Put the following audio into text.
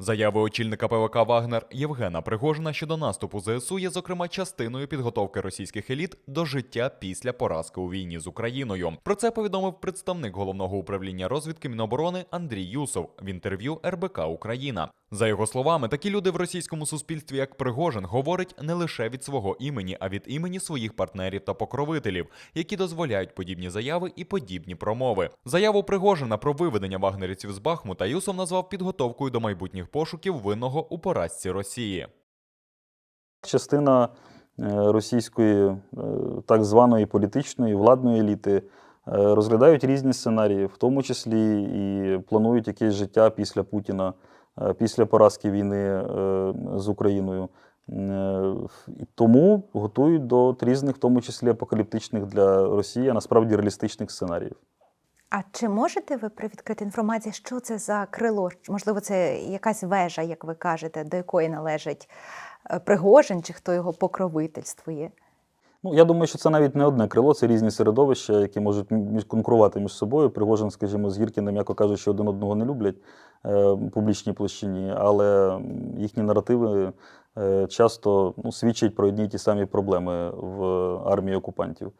Заяви очільника ПВК Вагнер Євгена Пригожина щодо наступу ЗСУ є, зокрема, частиною підготовки російських еліт до життя після поразки у війні з Україною. Про це повідомив представник головного управління розвідки Міноборони Андрій Юсов в інтерв'ю РБК Україна. За його словами, такі люди в російському суспільстві, як Пригожин, говорять не лише від свого імені, а від імені своїх партнерів та покровителів, які дозволяють подібні заяви і подібні промови. Заяву Пригожина про виведення вагнерівців з Бахмута Юсов назвав підготовкою до майбутніх пошуків винного у поразці Росії. Частина е, російської е, так званої політичної владної еліти е, розглядають різні сценарії, в тому числі і планують якесь життя після Путіна, після поразки війни е, з Україною. Е, тому готують до різних, в тому числі апокаліптичних для Росії, а насправді реалістичних сценаріїв. А чи можете ви привідкрити інформацію, що це за крило? Можливо, це якась вежа, як ви кажете, до якої належить е, Пригожин, чи хто його покровительствує? Ну, я думаю, що це навіть не одне крило, це різні середовища, які можуть конкурувати між собою. Пригожин, скажімо, з Гіркіним, м'яко що один одного не люблять е, публічній площині, але їхні наративи е, часто ну, свідчать про одні й ті самі проблеми в армії окупантів.